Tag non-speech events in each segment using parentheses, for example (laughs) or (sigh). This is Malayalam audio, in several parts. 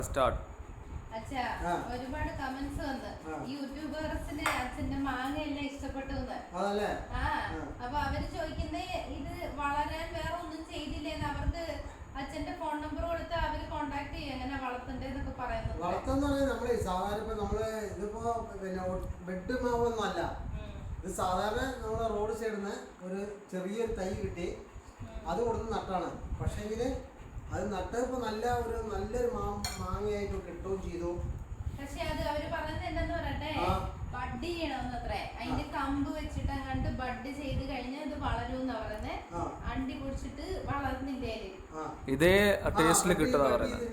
സ്റ്റാർട്ട് അച്ഛാ ഒരുപാട് കമന്റ്സ് വന്ന്. യൂട്യൂബേഴ്സിന് അച്ഛന്റെ മാങ്ങയെല്ലാം ഇഷ്ടപ്പെട്ടു ആ. അപ്പൊ അവർ ചോദിക്കുന്നേ ഇത് വളരാൻ വേറെ ഒന്നും ചെയ്തില്ലേന്ന്. അവർക്ക് അച്ഛന്റെ ഫോൺ നമ്പർ കൊടുത്ത് അവർ കോണ്ടാക്ട് ചെയ്യും എങ്ങനെ വളർത്തണ്ടെന്നൊക്കെ പറയുന്നത്. വളർത്തെന്ന് പറഞ്ഞാൽ നമ്മൾ സാധാരണ ഇപ്പൊ നമ്മൾ ഇതിപ്പോ പിന്നെ ബെഡ് മാവൊന്നും അല്ല. ഇത് സാധാരണ നമ്മളെ റോഡ് സൈഡിൽ നിന്ന് ഒരു ചെറിയൊരു തൈ കിട്ടി അത് കൊടുത്ത് നട്ടാണ്. പക്ഷേങ്കിൽ അത് നട്ടപ്പോ നല്ല ഒരു നല്ലൊരു മാ മാങ്ങയായിട്ട് കിട്ടുകയും ചെയ്തു. പക്ഷെ അത് അവർ പറയുന്നത് എന്താന്ന് പറയട്ടെ? ബഡ് ചെയ്യണമെന്ന് അത്രേ അതിന്റെ കമ്പ് വെച്ചിട്ട് അങ്ങോട്ട് ബഡ് ചെയ്ത് കഴിഞ്ഞാൽ ഇത് വളരും പറയുന്നത് അണ്ടി കുടിച്ചിട്ട് വളർന്നില്ലേ ഇതേ ടേസ്റ്റിൽ കിട്ടുന്ന പറയുന്നത്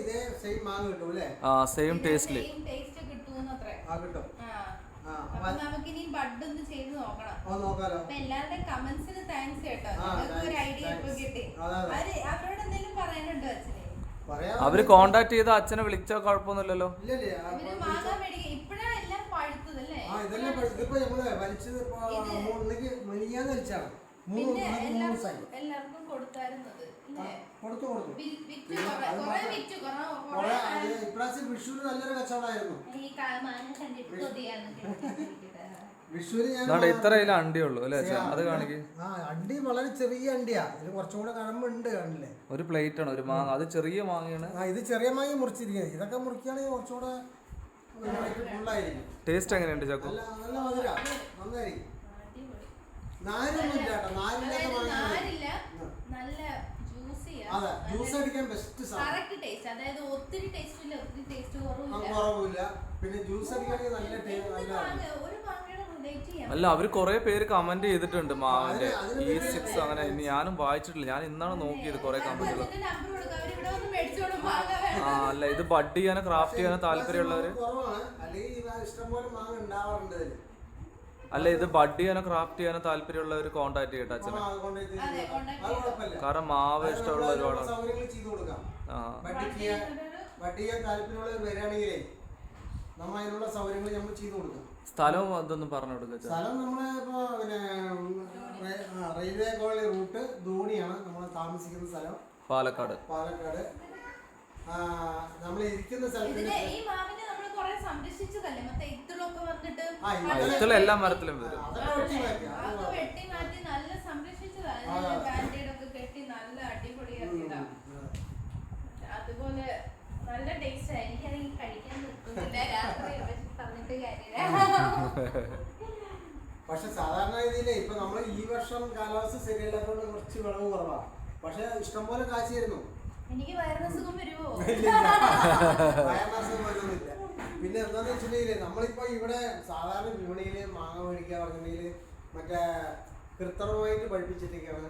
ഇതേ സെയിം മാങ്ങ കിട്ടും അല്ലേ? ആ സെയിം ടേസ്റ്റിൽ ടേസ്റ്റ് കിട്ടൂന്നത്രേ ആ കിട്ടും. നമുക്കിനി ബഡ് ഒന്ന് ചെയ്ത് നോക്കണം. അത് അപ്പൊ എല്ലാവരുടെയും കമന്റ്സിന് താങ്ക്സ് കേട്ടോ. നിങ്ങൾക്ക് ഒരു ഐഡിയ ഇപ്പൊ കിട്ടി. അതെ, അതെ. അവർ അവരോട് എന്തെങ്കിലും പറയാനുണ്ടോ അച്ഛനെ? അവർ കോണ്ടാക്ട് ചെയ്ത അച്ഛനെ വിളിച്ചാൽ കുഴപ്പമൊന്നുമില്ലല്ലോ. ഇപ്രാവശ്യം വിഷുവിന് നല്ലൊരു കച്ചവടമായിരുന്നു. വിഷുവിന് ഇത്ര അതാണ്ട് അണ്ടിയുള്ളൂ അല്ലേ അത് കാണിക്ക്. ആ അണ്ടി വളരെ ചെറിയ അണ്ടിയാ. ഇതിൽ കുറച്ചും കൂടെ കഴമ്പുണ്ട് കണ്ടില്ലേ? ഒരു പ്ലേറ്റ് ആണ് ഒരു മാങ്ങ. അത് ചെറിയ മാങ്ങയാണ്. ആ ഇത് ചെറിയ മാങ്ങ മുറിച്ചിരിക്കുന്നത്. ഇതൊക്കെ മുറിക്കുകയാണെങ്കിൽ കുറച്ചും കൂടെ ടേസ്റ്റ് എങ്ങനെയുണ്ട് ചക്കു? നല്ല നല്ല മധുര. നന്നായിരിക്കും. നാരൊന്നും ഇല്ല കേട്ടോ. നാരില്ലാത്ത മാങ്ങ അതെ ജ്യൂസ് അടിക്കാൻ ബെസ്റ്റ് കറക്റ്റ് ടേസ്റ്റ് അതായത് ഒത്തിരി ടേസ്റ്റ് ഇല്ല ഒത്തിരി ടേസ്റ്റ് ആ, കുറവില്ല കുറവില്ല പിന്നെ ജ്യൂസ് നല്ല ടേസ്റ്റ് നല്ല ഒരു മാങ്ങയുടെ അല്ല അവർ കുറെ പേര് കമന്റ് ചെയ്തിട്ടുണ്ട് മാവിന്റെ ഈ സിക്സ് അങ്ങനെ. ഇനി ഞാനും വായിച്ചിട്ടില്ല. ഞാൻ ഇന്നാണ് നോക്കിയത് കുറെ കമന്റുകൾ ആ അല്ല ഇത് ബഡ് ചെയ്യാനോ ക്രാഫ്റ്റ് ചെയ്യാനോ താല്പര്യമുള്ളവര്? കുറവാണ്. അല്ലെങ്കിൽ ഇത് ഇഷ്ടംപോലെ മാങ്ങ ഉണ്ടാവാറുണ്ട് അല്ല ഇത് ബഡ് ചെയ്യാനോ ക്രാഫ്റ്റ് ചെയ്യാനോ താല്പര്യമുള്ള ഒരു കോണ്ടാക്ട് ചെയ്യട്ടെ അച്ഛനെ. കാരണം മാവ് ഇഷ്ടമുള്ള ഒരുപാട് സ്ഥലവും അതൊന്നും പറഞ്ഞു കൊടുക്ക സ്ഥലം നമ്മൾ ഇപ്പൊ പിന്നെ റെയിൽവേ കോളേജ് റൂട്ട് ധോണിയാണ് നമ്മൾ താമസിക്കുന്ന സ്ഥലം. പാലക്കാട്. പാലക്കാട്. നമ്മൾ ഇരിക്കുന്ന ഇതിനെ സ്ഥലത്തിന് ഈ മാവിനെ നമ്മൾ കുറെ സംരക്ഷിച്ചതല്ലേ? മറ്റേ ഇത്തിളൊക്കെ വന്നിട്ട് എല്ലാ മരത്തിലും വരും. അത്. വെട്ടി മാറ്റി നല്ല സംരക്ഷിച്ചതാണ് ആ, അതെ. ബാൻഡേഡ് ഒക്കെ കെട്ടി നല്ല അതുപോലെ നല്ല ടേസ്റ്റ്. കഴിക്കാൻ രാത്രി പക്ഷെ പറഞ്ഞിട്ട് കാര്യമില്ല. പക്ഷെ സാധാരണ രീതിയിൽ ഇപ്പൊ നമ്മൾ ഈ വർഷം കാലാവസ്ഥ ശരിയല്ലാത്തതുകൊണ്ട് കുറച്ച് വിളവ് കുറവാണ് പക്ഷെ ഇഷ്ടംപോലെ കാശിയായിരുന്നു എനിക്ക് വൈറസ് വരുമോ പിന്നെ എന്താന്ന് വെച്ചിട്ടുണ്ടെങ്കിൽ നമ്മളിപ്പോ ഇവിടെ സാധാരണ വിപണിയിൽ മാങ്ങ മേടിക്കുക പറഞ്ഞിട്ടുണ്ടെങ്കിൽ മറ്റേ കൃത്രിമമായിട്ട് പഠിപ്പിച്ചിട്ടൊക്കെയാണ്.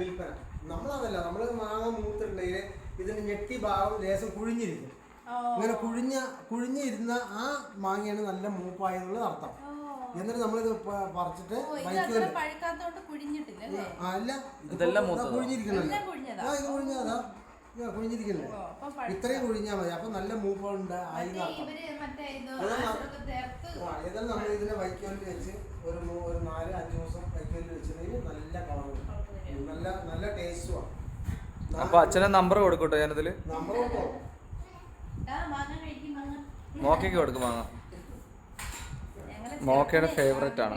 വിൽപ്പന. നമ്മളതല്ല നമ്മൾ മാങ്ങ മൂത്തിട്ടുണ്ടെങ്കിൽ ഇതിന് ഞെട്ടി ഭാഗം ലേശം കുഴിഞ്ഞിരിക്കും. അങ്ങനെ ഇങ്ങനെ കുഴിഞ്ഞ കുഴിഞ്ഞിരുന്ന ആ മാങ്ങയാണ് നല്ല മൂപ്പായെന്നുള്ളത് അർത്ഥം. എന്നിട്ട് നമ്മളിത് പറിച്ചിട്ട് അല്ല ഇതെല്ലാം ഇതാ മൂത്തതാ. കുഴിഞ്ഞിരിക്കണല്ലോ. ആ ഇത് കുഴിഞ്ഞതാ പഴുത്ത- ഇത്രയും കുഴിഞ്ഞാൽ മതി. അപ്പൊ നല്ല മൂപ്പുണ്ട് ആയി ഏതായാലും നമ്മൾ ഇതിനെ വൈക്കോലിൽ വെച്ച് ഒരു ഒരു നാല് അഞ്ച് ദിവസം വൈക്കോലിൽ വെച്ചിട്ടുണ്ടെങ്കിൽ നല്ല കളറും നല്ല നല്ല ടേസ്റ്റുമാണ് അപ്പൊ അച്ഛനെ നമ്പർ കൊടുക്കട്ടെ ഞാനിതിൽ. കഴിക്കും മാങ്ങ. മോക്കയ്ക്ക് കൊടുക്കും മാങ്ങ. മോക്കയുടെ ഫേവറേറ്റ് ആണ്.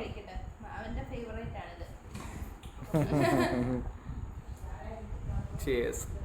ചേസ് (laughs)